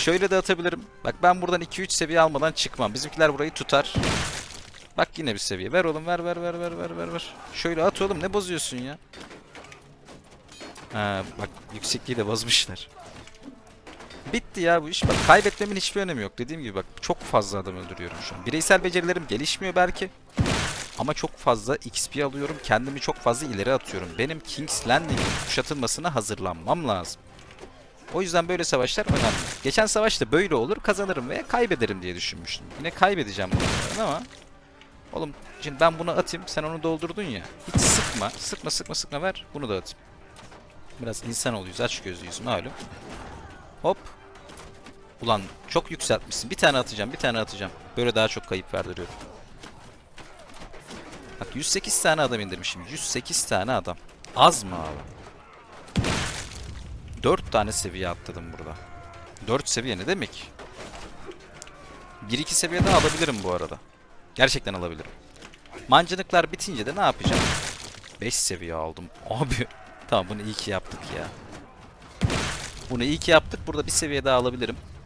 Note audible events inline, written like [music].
Şöyle de atabilirim. Bak ben buradan 2-3 seviye almadan çıkmam. Bizimkiler burayı tutar. Bak yine bir seviye. Ver oğlum ver ver ver ver ver ver ver. Şöyle at oğlum ne bozuyorsun ya? Ha bak yüksekliği de bozmuşlar. Bitti ya bu iş. Bak kaybetmemin hiçbir önemi yok. Dediğim gibi bak çok fazla adam öldürüyorum şu an. Bireysel becerilerim gelişmiyor belki. Ama çok fazla XP alıyorum. Kendimi çok fazla ileri atıyorum. Benim King's Landing'in kuşatılmasına hazırlanmam lazım. O yüzden böyle savaşlar önemli. Geçen savaşta böyle olur kazanırım veya kaybederim diye düşünmüştüm. Yine kaybedeceğim muhtemelen ama Oğlum şimdi ben bunu atayım sen onu doldurdun ya. Hiç sıkma sıkma sıkma sıkma ver bunu da atayım. Biraz insan oluyoruz aç gözlüyüz malum. Hop. Ulan çok yükseltmişsin. Bir tane atacağım bir tane atacağım. Böyle daha çok kayıp verdiriyorum. Bak 108 tane adam indirmişim. 108 tane adam. Az mı abi? 4 tane seviye atladım burada. 4 seviye ne demek? 1-2 seviye daha alabilirim bu arada. Gerçekten alabilirim. Mancınıklar bitince de ne yapacağım? 5 seviye aldım. [laughs] Abi tamam bunu iyi ki yaptık ya. Bunu iyi ki yaptık. Burada bir seviye daha alabilirim.